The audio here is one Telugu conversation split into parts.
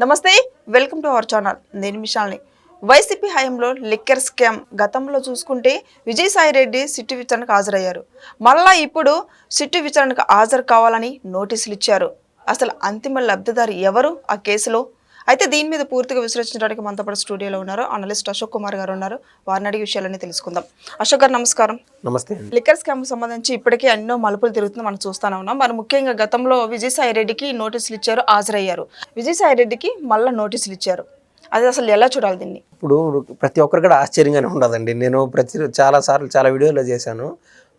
నమస్తే వెల్కమ్ టు అవర్ ఛానల్. నేను మిషాల్ని. వైసీపీ హయాంలో లిక్కర్ స్కామ్ గతంలో చూసుకుంటే విజయసాయి రెడ్డి సిట్టు విచారణకు హాజరయ్యారు. మళ్ళా ఇప్పుడు సిట్టు విచారణకు హాజరు కావాలని నోటీసులు ఇచ్చారు. అసలు అంతిమ లబ్ధిదారు ఎవరు? ఆ కేసులో అయితే దీని మీద పూర్తిగా విశ్లేషించడానికి మనతో పాటు స్టూడియోలో ఉన్నారు అనలిస్ట్ అశోక్ కుమార్ గారు ఉన్నారు. వారిని అడిగి విషయాలన్నీ తెలుసుకుందాం. అశోక్ గారు నమస్కారం. నమస్తే లిక్కర్ స్కామ్ సంబంధించి ఇప్పటికే ఎన్నో మలుపులు తిరుగుతుంది మనం చూస్తానే ఉన్నాం. మరి ముఖ్యంగా గతంలో విజయసాయి రెడ్డికి నోటీసులు ఇచ్చారు హాజరయ్యారు. విజయసాయి రెడ్డికి మళ్ళీ నోటీసులు ఇచ్చారు. అది అసలు ఎలా చూడాలి దీన్ని? ఇప్పుడు ప్రతి ఒక్కరు కూడా ఆశ్చర్యంగానే ఉండదండి. నేను ప్రతి చాలా సార్లు చాలా వీడియోలో చేశాను.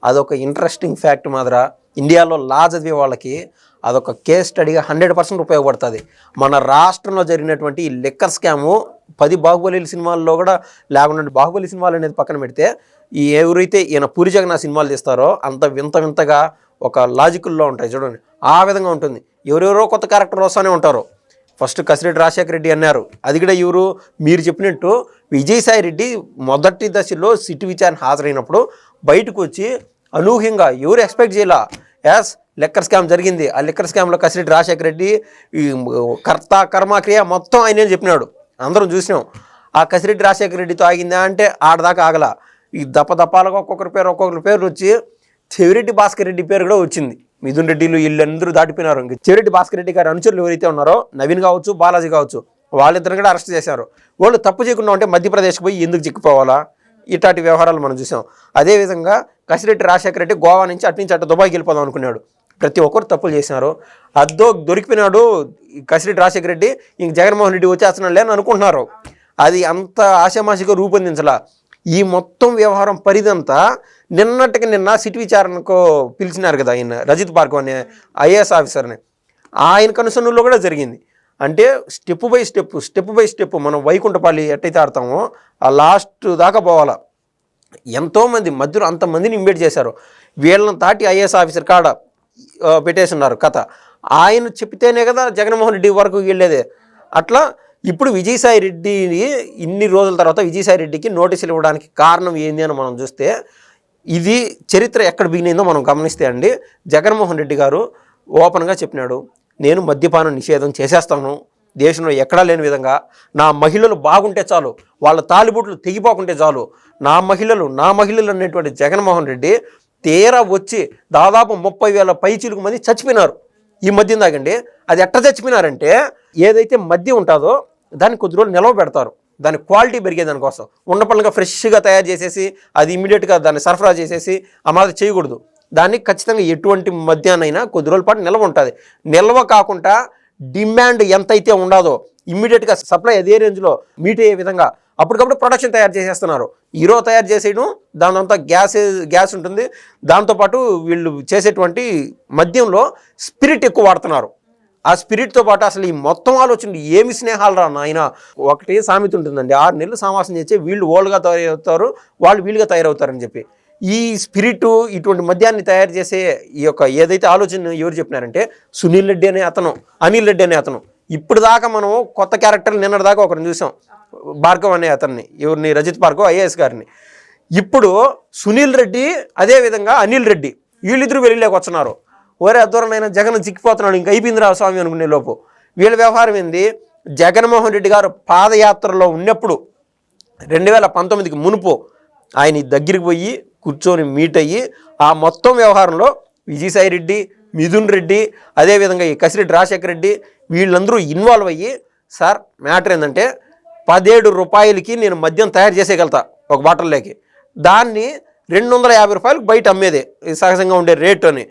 అదొక ఇంట్రెస్టింగ్ ఫ్యాక్ట్ మాదిర ఇండియాలో లా చదివే వాళ్ళకి అదొక కేస్ స్టడీగా హండ్రెడ్ పర్సెంట్ ఉపయోగపడుతుంది. మన రాష్ట్రంలో జరిగినటువంటి ఈ లిక్కర్ స్కాము పది బాహుబలి సినిమాల్లో కూడా లేకుండా బాహుబలి సినిమాలు అనేది పక్కన పెడితే ఈ ఎవరైతే ఈయన పూరి జగన్నాథ్ సినిమాలు తీస్తారో అంత వింత వింతగా ఒక లాజికల్లో ఉంటాయి చూడండి. ఆ విధంగా ఉంటుంది. ఎవరెవరో కొత్త క్యారెక్టర్ వస్తూనే ఉంటారు. ఫస్ట్ కసిరెడ్డి రాజశేఖర రెడ్డి అన్నారు. అది కూడా ఎవరు? మీరు చెప్పినట్టు విజయసాయి రెడ్డి మొదటి దశలో సిటీ విచారణ హాజరైనప్పుడు బయటకు వచ్చి అనూహ్యంగా ఎవరు ఎక్స్పెక్ట్ చేయాల? యాస్ లెక్కర్ స్కామ్ జరిగింది. ఆ లెక్కర్ స్కామ్లో కసిరెడ్డి రాజశేఖర రెడ్డి ఈ కర్త కర్మక్రియ మొత్తం ఆయనే చెప్పినాడు. అందరం చూసినాం. ఆ కసిరెడ్డి రాజశేఖర రెడ్డితో ఆగిందా అంటే ఆడదాకా ఆగల. ఈ దప్ప దప్పాలుగా ఒక్కొక్కరి పేరు ఒక్కొక్కరి పేరు వచ్చి చెవిరెడ్డి భాస్కర్ రెడ్డి పేరు కూడా వచ్చింది. మిథున్ రెడ్డిలు వీళ్ళందరూ దాటిపోయినారు. ఇంక చెవిరెడ్డి భాస్కర్ రెడ్డి గారి అనుచరులు ఎవరైతే ఉన్నారో నవీన్ కావచ్చు బాలాజీ కావచ్చు వాళ్ళిద్దరిని కూడా అరెస్ట్ చేశారు. వాళ్ళు తప్పు చేయకుండా ఉంటే మధ్యప్రదేశ్కి పోయి ఎందుకు చిక్కుపోవాలా? ఇట్లాంటి వ్యవహారాలు మనం చూసాం. అదేవిధంగా కసిరెడ్డి రాజశేఖర రెడ్డి గోవా నుంచి అటు నుంచి అటు దుబాయ్కి వెళ్ళిపోదాం అనుకున్నాడు. ప్రతి ఒక్కరు తప్పులు చేసినారు. అద్దో దొరికిపోయినాడు ఈ కసిరెడ్డి రాజశేఖర రెడ్డి ఇంక జగన్మోహన్ రెడ్డి వచ్చేస్తున్నాడు అని అనుకుంటున్నారు. అది అంత ఆశామాషిగా రూపొందించలా. ఈ మొత్తం వ్యవహారం పరిదంతా నిన్నటికి నిన్న సిటీ విచారణకు పిలిచినారు కదా ఆయన రజిత్ పార్క్ అనే ఐఏఎస్ ఆఫీసర్ని. ఆయన కనుసన్నుల్లో కూడా జరిగింది. అంటే step by step step by step మనం వైకుంఠపల్లి ఎట్టయితే ఆడతామో ఆ లాస్ట్ దాకా పోవాలా. ఎంతోమంది మధ్యలో అంతమందిని ఇన్వైట్ చేశారు. వీళ్ళని తాటి ఐఏఎస్ ఆఫీసర్ కాడ పెట్టేసినారు కథ. ఆయన చెప్తేనే కదా జగన్మోహన్ రెడ్డి వరకు వెళ్ళేది. అట్లా ఇప్పుడు విజయసాయి రెడ్డిని ఇన్ని రోజుల తర్వాత విజయసాయి రెడ్డికి నోటీసులు ఇవ్వడానికి కారణం ఏంది అని మనం చూస్తే ఇది చరిత్ర ఎక్కడ బిగినిందో మనం గమనిస్తే అండి జగన్మోహన్ రెడ్డి గారు ఓపెన్గా చెప్పినాడు నేను మద్యపానం నిషేధం చేసేస్తాను. దేశంలో ఎక్కడా లేని విధంగా నా మహిళలు బాగుంటే చాలు వాళ్ళ తాలిబుట్లు తెగిపోకుంటే చాలు. నా మహిళలు నా మహిళలు అనేటువంటి జగన్మోహన్ రెడ్డి తీరా వచ్చి దాదాపు ముప్పై వేల పైచీలకు మంది చచ్చిపోయినారు. ఈ మద్యం తాగండి. అది ఎట్ట చచ్చిపోయినారంటే ఏదైతే మద్యం ఉంటుందో దాన్ని కొద్ది రోజులు నిలవ పెడతారు. దాని క్వాలిటీ పెరిగే దానికోసం. ఉండపళ్ళగా ఫ్రెష్గా తయారు చేసేసి అది ఇమీడియట్గా దాన్ని సరఫరా చేసేసి అమాది చేయకూడదు. దాన్ని ఖచ్చితంగా ఎటువంటి మద్యాన్నైనా కొద్ది రోజుల పాటు నిల్వ ఉంటుంది. నిల్వ కాకుండా డిమాండ్ ఎంతైతే ఉండదో ఇమ్మీడియట్గా సప్లై అదే రేంజ్లో మీట్ అయ్యే విధంగా అప్పటికప్పుడు ప్రొడక్షన్ తయారు చేసేస్తున్నారు. హీరో తయారు చేసేయడం దానంతా గ్యాస్ గ్యాస్ ఉంటుంది. దాంతోపాటు వీళ్ళు చేసేటువంటి మద్యంలో స్పిరిట్ ఎక్కువ వాడుతున్నారు. ఆ స్పిరిట్తో పాటు అసలు ఈ మొత్తం ఆలోచన ఏమి స్నేహాలు రా నాయన? ఒకటి సామెత ఉంటుందండి. ఆరు నెలలు సమాసం చేస్తే వీళ్ళు ఓల్డ్గా తయారవుతారు వాళ్ళు వీళ్ళుగా తయారవుతారని చెప్పి. ఈ స్పిరిట్ ఇటువంటి మద్యాన్ని తయారు చేసే ఈ యొక్క ఏదైతే ఆలోచన ఎవరు చెప్పినారంటే సునీల్ రెడ్డి అనే అతను అనిల్ రెడ్డి అనే అతను. ఇప్పుడు దాకా మనం కొత్త క్యారెక్టర్లు నిన్నటి దాకా ఒకరిని చూసాం. భార్గవ్ అనే అతన్ని ఎవరిని? రజిత్ భార్గవ్ ఐఏఎస్ గారిని. ఇప్పుడు సునీల్ రెడ్డి అదే విధంగా అనిల్ రెడ్డి వీళ్ళిద్దరూ వెళ్ళలేక వచ్చినారు ఒరే అద్దూరమైన జగన్ చిక్కిపోతున్నాడు ఇంక అయిపోయిందిరా స్వామి అనుకునే లోపు. వీళ్ళ వ్యవహారం ఏంది? జగన్మోహన్ రెడ్డి గారు పాదయాత్రలో ఉన్నప్పుడు రెండు వేల పంతొమ్మిదికి మునుపు ఆయన దగ్గరికి పోయి కూర్చొని మీట్ అయ్యి ఆ మొత్తం వ్యవహారంలో విజయసాయి రెడ్డి మిథున్ రెడ్డి అదేవిధంగా ఈ కసిరెడ్డి రాజశేఖర రెడ్డి వీళ్ళందరూ ఇన్వాల్వ్ అయ్యి సార్ మ్యాటర్ ఏంటంటే పదిహేడు రూపాయలకి నేను మద్యం తయారు చేసేయగలుగుతా ఒక బాటిల్లోకి. దాన్ని రెండు వందల యాభై రూపాయలకు బయట అమ్మేది సహజంగా ఉండే రేట్ అని.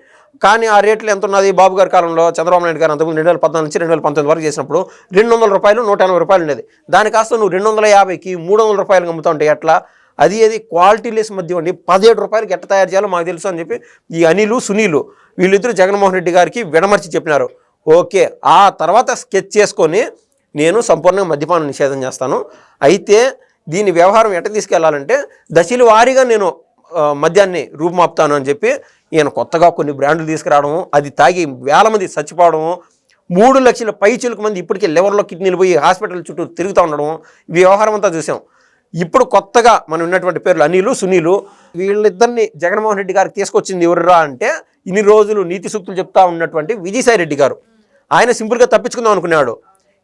కానీ ఆ రేట్లు ఎంత ఉన్నది బాబు గారి కాలంలో చంద్రబాబు నాయుడు గారు అంతకుముందు రెండు వేల పద్నాలుగు నుంచి రెండు వేల పంతొమ్మిది వరకు చేసినప్పుడు రెండు వందల రూపాయలు నూట ఎనభై రూపాయలు ఉండేది. దాని కాస్త నువ్వు రెండు వందల యాభైకి మూడు వందల రూపాయలు అమ్ముతా ఉంటే ఎట్లా? అది అది క్వాలిటీ లెస్ మధ్య ఉండి పదిహేడు రూపాయలకి ఎట్లా తయారు చేయాలో మాకు తెలుసు అని చెప్పి ఈ అనిలు సునీలు వీళ్ళిద్దరూ జగన్మోహన్ రెడ్డి గారికి విడమర్చి చెప్పినారు. ఓకే ఆ తర్వాత స్కెచ్ చేసుకొని నేను సంపూర్ణంగా మద్యపానం నిషేధం చేస్తాను. అయితే దీని వ్యవహారం ఎట్ట తీసుకెళ్ళాలంటే దశల వారీగా నేను మద్యాన్ని రూపుమాపుతాను అని చెప్పి ఈయన కొత్తగా కొన్ని బ్రాండ్లు తీసుకురావడము అది తాగి వేల మంది చచ్చిపోవడము మూడు లక్షల పై చిలుకు మంది ఇప్పటికే లివర్లో కిడ్నీలు పోయి హాస్పిటల్ చుట్టూ తిరుగుతూ ఉండడం వ్యవహారం అంతా చూసాం. ఇప్పుడు కొత్తగా మనం ఉన్నటువంటి పేర్లు అనిలు సునీలు వీళ్ళిద్దరిని జగన్మోహన్ రెడ్డి గారికి తీసుకొచ్చింది ఎవరురా అంటే ఇన్ని రోజులు నీతి సూక్తులు చెప్తా ఉన్నటువంటి విజయసాయి రెడ్డి గారు. ఆయన సింపుల్గా తప్పించుకుందాం అనుకున్నాడు.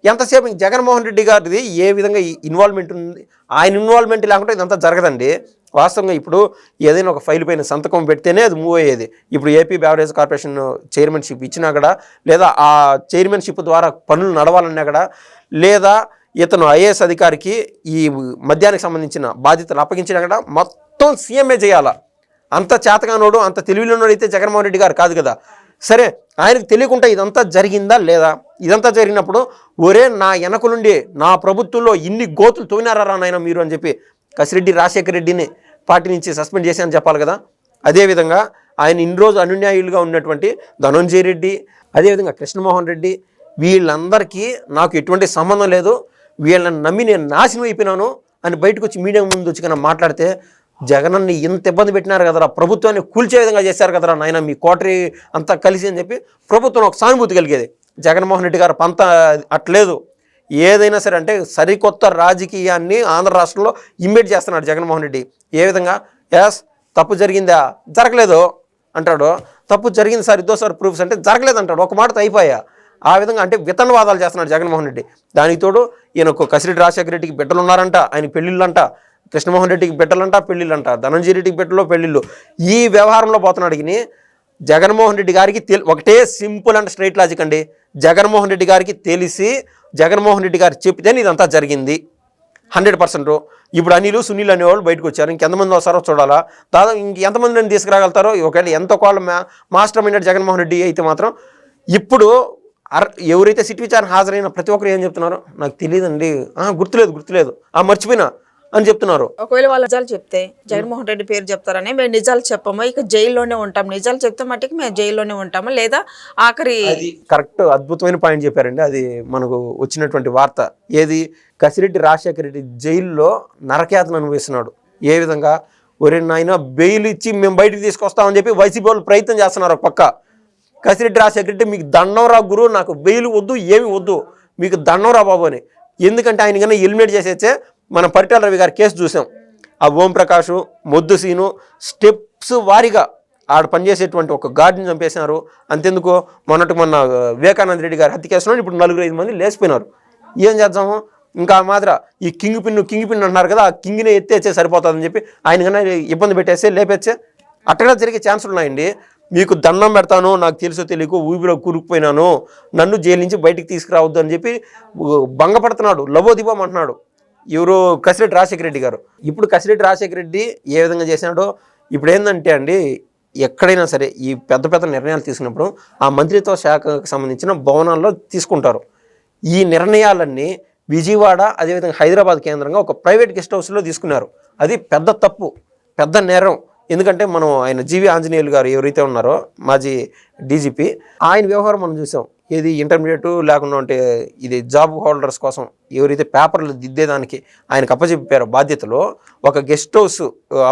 ఎంతసేపు జగన్మోహన్ రెడ్డి గారిది ఏ విధంగా ఇన్వాల్వ్మెంట్ ఉంది? ఆయన ఇన్వాల్వ్మెంట్ లేకుండా ఇదంతా జరగదండి. వాస్తవంగా ఇప్పుడు ఏదైనా ఒక ఫైల్ పైన సంతకం పెడితేనే అది మూవ్ అయ్యేది. ఇప్పుడు ఏపీ బ్యావరేజ్ కార్పొరేషన్ చైర్మన్షిప్ ఇచ్చినా కూడా లేదా ఆ చైర్మన్షిప్ ద్వారా పనులు నడవాలన్నా కూడా లేదా ఇతను ఐఏఎస్ అధికారికి ఈ మద్యానికి సంబంధించిన బాధ్యతలు అప్పగించినా కూడా మొత్తం సీఎంఏ చేయాలా? అంత చేతగానోడు అంత తెలివిలోనోడు అయితే జగన్మోహన్ రెడ్డి గారు కాదు కదా. సరే ఆయనకు తెలియకుండా ఇదంతా జరిగిందా లేదా? ఇదంతా జరిగినప్పుడు ఒరే నా వెనకలుండి నా ప్రభుత్వంలో ఇన్ని గోతులు తోమినారా నాయన మీరు అని చెప్పి కసిరెడ్డి రాజశేఖర రెడ్డిని పార్టీ నుంచి సస్పెండ్ చేశానని చెప్పాలి కదా. అదేవిధంగా ఆయన ఇన్ని రోజు అనున్యాయులుగా ఉన్నటువంటి ధనంజయ రెడ్డి అదేవిధంగా కృష్ణమోహన్ రెడ్డి వీళ్ళందరికీ నాకు ఎటువంటి సంబంధం లేదు. వీళ్ళని నమ్మి నేను నాశనం అయిపోయినాను అని బయటకు వచ్చి మీడియా ముందు వచ్చి కన్నా మాట్లాడితే జగనన్ని ఇంత ఇబ్బంది పెట్టినారు కదరా ప్రభుత్వాన్ని కూల్చే విధంగా చేశారు కదరా నాయన మీ కోటరీ అంతా కలిసి అని చెప్పి ప్రభుత్వం ఒక సానుభూతి కలిగేది. జగన్మోహన్ రెడ్డి గారు పంత అట్లేదు. ఏదైనా సరే అంటే సరికొత్త రాజకీయాన్ని ఆంధ్ర రాష్ట్రంలో ఇమ్మేట్ చేస్తున్నాడు జగన్మోహన్ రెడ్డి. ఏ విధంగా? ఎస్ తప్పు జరిగిందా? జరగలేదు అంటాడు. తప్పు జరిగింది సార్ ఇద్దో సార్ ప్రూఫ్స్ అంటే జరగలేదు అంటాడు. ఒక మాటతో అయిపోయా. ఆ విధంగా అంటే వితన్వాదాలు చేస్తున్నాడు జగన్మోహన్ రెడ్డి. దానికి తోడు ఈయనకు కసిరెడ్డి రాజశేఖర రెడ్డికి బిడ్డలు ఉన్నారంట ఆయన పెళ్ళిళ్ళంట. కృష్ణమోహన్ రెడ్డికి బిడ్డలంట పెళ్ళిళ్ళంట. ధనంజయ రెడ్డికి బిడ్డలో పెళ్ళిళ్ళు. ఈ వ్యవహారంలో పోతున్నాడు ఈయన. జగన్మోహన్ రెడ్డి గారికి తెలి ఒకటే సింపుల్ అండ్ స్ట్రైట్ లాజిక్ అండి. జగన్మోహన్ రెడ్డి గారికి తెలిసి జగన్మోహన్ రెడ్డి గారు చెప్తేనే ఇదంతా జరిగింది. హండ్రెడ్ పర్సెంట్ ఇప్పుడు అనిలు సునీల్ అనేవాళ్ళు బయటకు వచ్చారు. ఇంకెంతమంది వస్తారో చూడాలా. దాదాపు ఇంక ఎంతమందిని తీసుకురాగలుగుతారో ఒకవేళ ఎంత ఒకవేళ మా మాస్టర్ మైండెడ్ జగన్మోహన్ రెడ్డి అయితే మాత్రం ఇప్పుడు అర్ ఎవరైతే సిట్ విచారణ హాజరైన ప్రతి ఒక్కరు ఏం చెప్తున్నారు? నాకు తెలియదండి. గుర్తులేదు గుర్తులేదు. ఆ మర్చిపోయినా. అని చెప్తున్నారు. ఒకవేళ వాళ్ళ నిజాలు చెప్తే జగన్మోహన్ రెడ్డి పేరు చెప్తారని మేము నిజాలు చెప్పము. ఇక జైల్లోనే ఉంటాం. నిజాలు చెప్తే మట్టుకు మేము జైల్లోనే ఉంటాము. లేదా ఆఖరి అది కరెక్ట్ అద్భుతమైన పాయింట్ చెప్పారండి. అది మనకు వచ్చినటువంటి వార్త. ఏది? కసిరెడ్డి రాజశేఖర రెడ్డి జైల్లో నరకయాతన అనుభవిస్తున్నాడు. ఏ విధంగా? ఒరే నాయన బెయిల్ ఇచ్చి మేము బయటికి తీసుకొస్తామని చెప్పి వైసీపీ వాళ్ళు ప్రయత్నం చేస్తున్నారు ఒక పక్క. కసిరెడ్డి రాజశేఖర రెడ్డి మీకు దండం రా గురు నాకు బెయిల్ వద్దు ఏమి వద్దు మీకు దండం రా బాబు అని. ఎందుకంటే ఆయన కన్నా ఎలిమినేట్ చేసేచ్చే మనం పరిటాల రవి గారి కేసు చూసాం. ఆ ఓం ప్రకాష్ మొద్దు సీను స్టెప్స్ వారీగా ఆడ పనిచేసేటువంటి ఒక గార్డుని చంపేసినారు అంతెందుకు మొన్నటి మొన్న వివేకానంద రెడ్డి గారు హత్య కేసులో ఇప్పుడు నలుగురు ఐదు మంది లేచిపోయినారు. ఏం చేద్దాము? ఇంకా మాత్ర ఈ కింగ్ పిన్ను కింగ్ పిన్ అంటున్నారు కదా ఆ కింగ్నే ఎత్తేచ్చే సరిపోతుందని చెప్పి ఆయన కన్నా ఇబ్బంది పెట్టేస్తే లేపేస్తే అట్టగా జరిగే ఛాన్సులు ఉన్నాయండి. మీకు దండం పెడతాను నాకు తెలుసో తెలియకు ఊబిలో కూరుకుపోయినాను. నన్ను జైలు నుంచి బయటికి తీసుకురావద్దు అని చెప్పి భంగపడుతున్నాడు. లవోదిబం అంటున్నాడు. ఎవరు కసిరెడ్డి రాజశేఖర రెడ్డి గారు. ఇప్పుడు కసిరెడ్డి రాజశేఖర రెడ్డి ఏ విధంగా చేసినాడో ఇప్పుడు ఏంటంటే అండి ఎక్కడైనా సరే ఈ పెద్ద పెద్ద నిర్ణయాలు తీసుకున్నప్పుడు ఆ మంత్రిత్వ శాఖకు సంబంధించిన భవనాల్లో తీసుకుంటారు. ఈ నిర్ణయాలన్నీ విజయవాడ అదేవిధంగా హైదరాబాద్ కేంద్రంగా ఒక ప్రైవేట్ గెస్ట్ హౌస్లో తీసుకున్నారు. అది పెద్ద తప్పు పెద్ద నేరం. ఎందుకంటే మనం ఆయన జీవి ఆంజనేయులు గారు ఎవరైతే ఉన్నారో మాజీ డీజీపీ ఆయన వ్యవహారం మనం చూసాం. ఏది ఇంటర్మీడియట్ లేకుండా ఉంటే ఇది జాబ్ హోల్డర్స్ కోసం ఎవరైతే పేపర్లు దిద్దేదానికి ఆయనకు అప్పచెప్పారో బాధ్యతలో ఒక గెస్ట్ హౌస్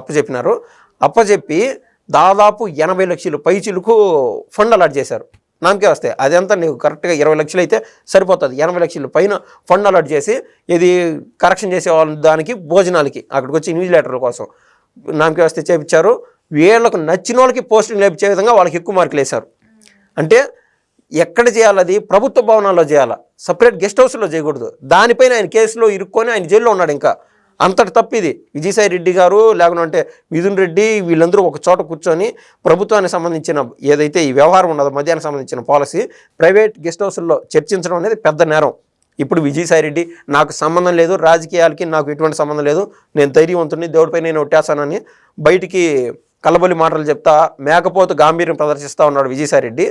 అప్పచెప్పినారు. అప్పచెప్పి దాదాపు ఎనభై లక్షలు పైచిలకు ఫండ్ అలాట్ చేశారు. నామకే వస్తాయి అదంతా నీకు కరెక్ట్గా ఇరవై లక్షలు అయితే సరిపోతుంది. ఎనభై లక్షల పైన ఫండ్ అలాట్ చేసి ఇది కరెక్షన్ చేసే వాళ్ళ దానికి భోజనాలకి అక్కడికి వచ్చి లెటర్ల కోసం నామకే వస్తే చేపించారు. వీళ్ళకు నచ్చిన వాళ్ళకి పోస్టింగ్ లేపించే విధంగా వాళ్ళకి ఎక్కువ మార్కులు వేశారు. అంటే ఎక్కడ చేయాలది అది? ప్రభుత్వ భవనాల్లో చేయాలా? సపరేట్ గెస్ట్ హౌస్లో చేయకూడదు. దానిపైన ఆయన కేసులో ఇరుక్కొని ఆయన జైల్లో ఉన్నాడు ఇంకా. అంతటి తప్పు ఇది. విజయసాయి రెడ్డి గారు లేకుంటే మిథున్ రెడ్డి వీళ్ళందరూ ఒక చోట కూర్చొని ప్రభుత్వానికి సంబంధించిన ఏదైతే ఈ వ్యవహారం ఉన్నదో మద్యానికి సంబంధించిన పాలసీ ప్రైవేట్ గెస్ట్ హౌస్లో చర్చించడం అనేది పెద్ద నేరం. ఇప్పుడు విజయసాయి రెడ్డి నాకు సంబంధం లేదు రాజకీయాలకి నాకు ఎటువంటి సంబంధం లేదు నేను ధైర్యవంతుడిని దేవుడిపై నేను ఒట్టేస్తానని బయటికి కలబొలి మాటలు చెప్తా మేకపోతు గాంభీర్యం ప్రదర్శిస్తూ ఉన్నాడు విజయసాయి రెడ్డి.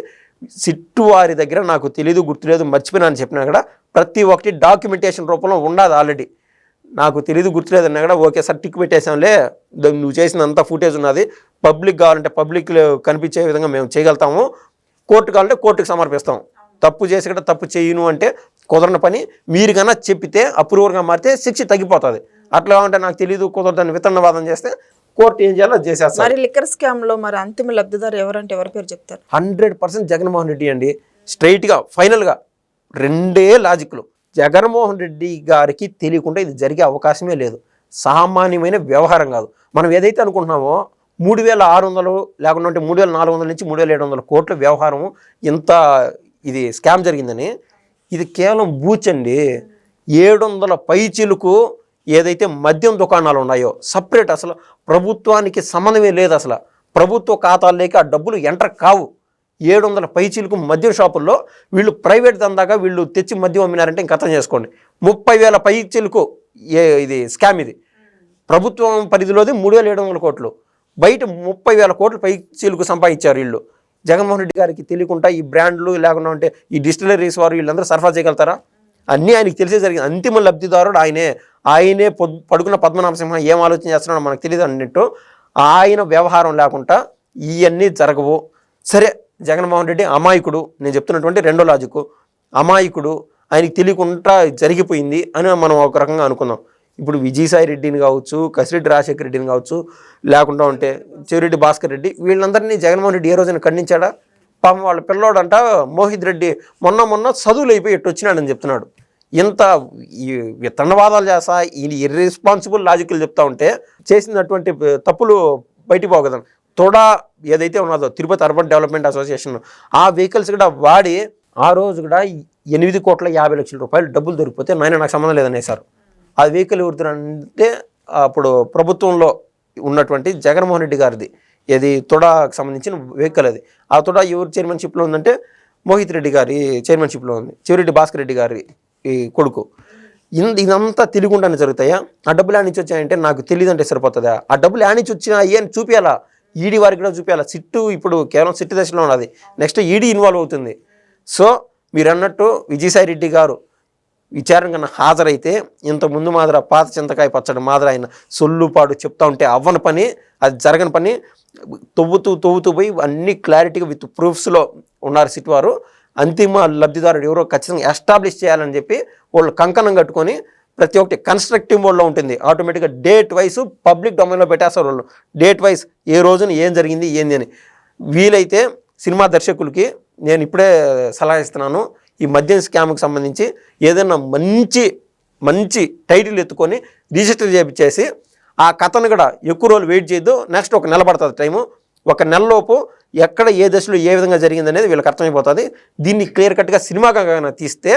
సిట్టు వారి దగ్గర నాకు తెలియదు గుర్తులేదు మర్చిపోయినా అని చెప్పినా కూడా ప్రతి ఒక్కటి డాక్యుమెంటేషన్ రూపంలో ఉండదు ఆల్రెడీ నాకు తెలియదు గుర్తులేదన్నా కూడా ఓకే సార్ టిక్ పెట్టేసాంలే నువ్వు చేసినంత ఫుటేజ్ ఉన్నది. పబ్లిక్ కావాలంటే పబ్లిక్ కనిపించే విధంగా మేము చేయగలుగుతాము. కోర్టు కావాలంటే కోర్టుకు సమర్పిస్తాం. తప్పు చేసి కూడా తప్పు చేయను అంటే కుదరని పని. మీరు కన్నా చెప్పితే అప్రూవర్గా మారితే శిక్ష తగ్గిపోతుంది. అట్లా అంటే నాకు తెలియదు కుదరదని విత్తనవాదం చేస్తే కోర్టు ఏం చేయాలో చేసేస్తారు. మరి లిక్కర్ స్కామ్లో మరి అంతిమ లబ్ధిదారు ఎవరంటే ఎవరి పేరు చెప్తారు? హండ్రెడ్ పర్సెంట్ జగన్మోహన్ రెడ్డి అండి. స్ట్రైట్గా ఫైనల్గా రెండే లాజిక్లు జగన్మోహన్ రెడ్డి గారికి తెలియకుండా ఇది జరిగే అవకాశమే లేదు. సామాన్యమైన వ్యవహారం కాదు. మనం ఏదైతే అనుకుంటున్నామో మూడు వేల ఆరు వందలు లేకుంటే మూడు వేల నాలుగు వందల నుంచి మూడు వేల ఏడు వందల కోట్ల వ్యవహారం ఇంత ఇది స్కామ్ జరిగిందని ఇది కేవలం బూచ్ అండి. ఏడు వందల పైచీలకు ఏదైతే మద్యం దుకాణాలు ఉన్నాయో సపరేట్ అసలు ప్రభుత్వానికి సంబంధమే లేదు అసలు. ప్రభుత్వ ఖాతాల్లోకి ఆ డబ్బులు ఎంటర్ కావు. ఏడు వందల పైచీలకు మద్యం షాపుల్లో వీళ్ళు ప్రైవేట్ దందాగా వీళ్ళు తెచ్చి మద్యం అమ్మినారంటే ఇంక అర్థం చేసుకోండి. ముప్పై వేల పైచీలకు ఏ ఇది స్కామ్ ఇది. ప్రభుత్వం పరిధిలోది మూడు వేల ఏడు వందల కోట్లు. బయట ముప్పై వేల కోట్లు పైచీలకు సంపాదించారు వీళ్ళు. జగన్మోహన్ రెడ్డి గారికి తెలియకుండా ఈ బ్రాండ్లు లేకుండా ఉంటే ఈ డిస్టిలరీస్ వారు వీళ్ళందరూ సరఫరా చేయగలుగుతారా? అన్నీ ఆయనకి తెలిసే జరిగింది. అంతిమ లబ్ధిదారుడు ఆయనే. ఆయనే పొద్ పడుకున్న పద్మనాభసింహ ఏం ఆలోచన చేస్తున్నాడో మనకు తెలియదు అన్నట్టు ఆయన వ్యవహారం లేకుండా ఇవన్నీ జరగవు. సరే జగన్మోహన్ రెడ్డి అమాయకుడు నేను చెప్తున్నటువంటి రెండో లాజిక్. అమాయకుడు ఆయనకి తెలియకుండా జరిగిపోయింది అని మనం ఒక రకంగా అనుకుందాం. ఇప్పుడు విజయసాయి రెడ్డిని కావచ్చు కసిరెడ్డి రాజశేఖర రెడ్డిని కావచ్చు లేకుండా ఉంటే చెవిరెడ్డి భాస్కర్ రెడ్డి వీళ్ళందరినీ జగన్మోహన్ రెడ్డి ఏ రోజున ఖండించాడా? పాపం వాళ్ళ పిల్లోడంట మోహిత్ రెడ్డి మొన్న మొన్న చదువులు అయిపోయి ఎట్టు వచ్చినాడని చెప్తున్నాడు. ఇంత ఈ విత్తనవాదాలు చేస్తా ఈ ఇర్రెస్పాన్సిబుల్ లాజికల్ చెప్తా ఉంటే చేసినటువంటి తప్పులు బయటికి పోగదాం తోడా ఏదైతే ఉన్నదో తిరుపతి అర్బన్ డెవలప్మెంట్ అసోసియేషన్ ఆ వెహికల్స్ కూడా వాడి ఆ రోజు కూడా ఎనిమిది కోట్ల యాభై లక్షల రూపాయలు డబ్బులు దొరికిపోతే నాయన నాకు సంబంధం లేదనేసారు ఆ వెహికల్ ఎవరిదంటే అప్పుడు ప్రభుత్వంలో ఉన్నటువంటి జగన్మోహన్ రెడ్డి గారిది. ఏది తొడాకు సంబంధించిన వెహికల్ అది. ఆ తొడా ఎవరు చైర్మన్షిప్లో ఉందంటే మోహిత్ రెడ్డి గారి చైర్మన్షిప్లో ఉంది. చివరెడ్డి భాస్కర్ రెడ్డి గారి ఈ కొడుకు. ఇన్- ఇదంతా తెలియకుండానే జరుగుతాయా? ఆ డబ్బులు ఆనిచ్చి వచ్చాయంటే నాకు తెలియదంటే సరిపోతుందా? ఆ డబ్బులు ఆనిచ్చి వచ్చినా అని చూపించాలా ఈడీ వారికి కూడా చూపించాలా సిట్టు ఇప్పుడు కేవలం సిట్టు దశలో ఉన్నది. నెక్స్ట్ ఈడీ ఇన్వాల్వ్ అవుతుంది. సో మీరు అన్నట్టు విజయసాయి రెడ్డి గారు విచారణ కన్నా హాజరైతే ఇంత ముందు మాదిర పాత చింతకాయ పచ్చడి మాదిర ఆయన సొల్లుపాడు చెప్తా ఉంటే అవ్వని పని అది జరగని పని తవ్వుతూ తవ్వుతూ పోయి అన్ని క్లారిటీగా విత్ ప్రూఫ్స్లో ఉన్నారు సిట్ వారు. అంతిమ లబ్ధిదారుడు ఎవరో ఖచ్చితంగా ఎస్టాబ్లిష్ చేయాలని చెప్పి వాళ్ళు కంకణం కట్టుకొని ప్రతి ఒక్కటి కన్స్ట్రక్టివ్ మోడ్లో ఉంటుంది. ఆటోమేటిక్గా డేట్ వైస్ పబ్లిక్ డొమైన్లో పెట్టేస్తారు వాళ్ళు. డేట్ వైస్ ఏ రోజున ఏం జరిగింది ఏంది అని. వీలైతే సినిమా దర్శకులకి నేను ఇప్పుడే సలహా ఇస్తున్నాను ఈ మద్యం స్కామ్కి సంబంధించి ఏదైనా మంచి మంచి టైటిల్ ఎత్తుకొని రిజిస్టర్ చేయించేసి ఆ కథను కూడా ఎక్కువ రోజులు వెయిట్ చేయొద్దు నెక్స్ట్ ఒక నెల పడుతుంది టైము. ఒక నెలలోపు ఎక్కడ ఏ దశలో ఏ విధంగా జరిగింది అనేది వీళ్ళకి అర్థమైపోతుంది. దీన్ని క్లియర్ కట్గా సినిమాగా తీస్తే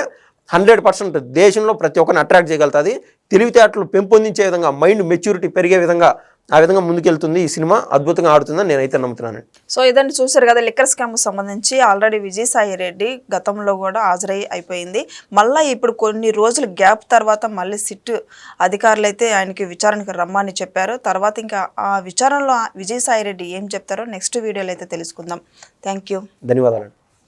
హండ్రెడ్ పర్సెంట్ దేశంలో ప్రతి ఒక్కరిని అట్రాక్ట్ చేయగలుగుతుంది. తెలివితేటలు పెంపొందించే విధంగా మైండ్ మెచ్యూరిటీ పెరిగే విధంగా ఆ విధంగా ముందుకెళ్తుంది ఈ సినిమా. అద్భుతంగా ఆడుతుందని నేనైతే నమ్ముతున్నాను. సో ఇదండి చూసారు కదా లిక్కర్ స్కామ్ సంబంధించి ఆల్రెడీ విజయసాయి రెడ్డి గతంలో కూడా హాజరై అయిపోయింది. మళ్ళీ ఇప్పుడు కొన్ని రోజులు గ్యాప్ తర్వాత మళ్ళీ సిట్ అధికారులు అయితే ఆయనకి విచారణకు రమ్మని చెప్పారు. తర్వాత ఇంకా ఆ విచారణలో విజయసాయి రెడ్డి ఏం చెప్తారో నెక్స్ట్ వీడియోలో అయితే తెలుసుకుందాం. Thank you. ధన్యవాదాలు.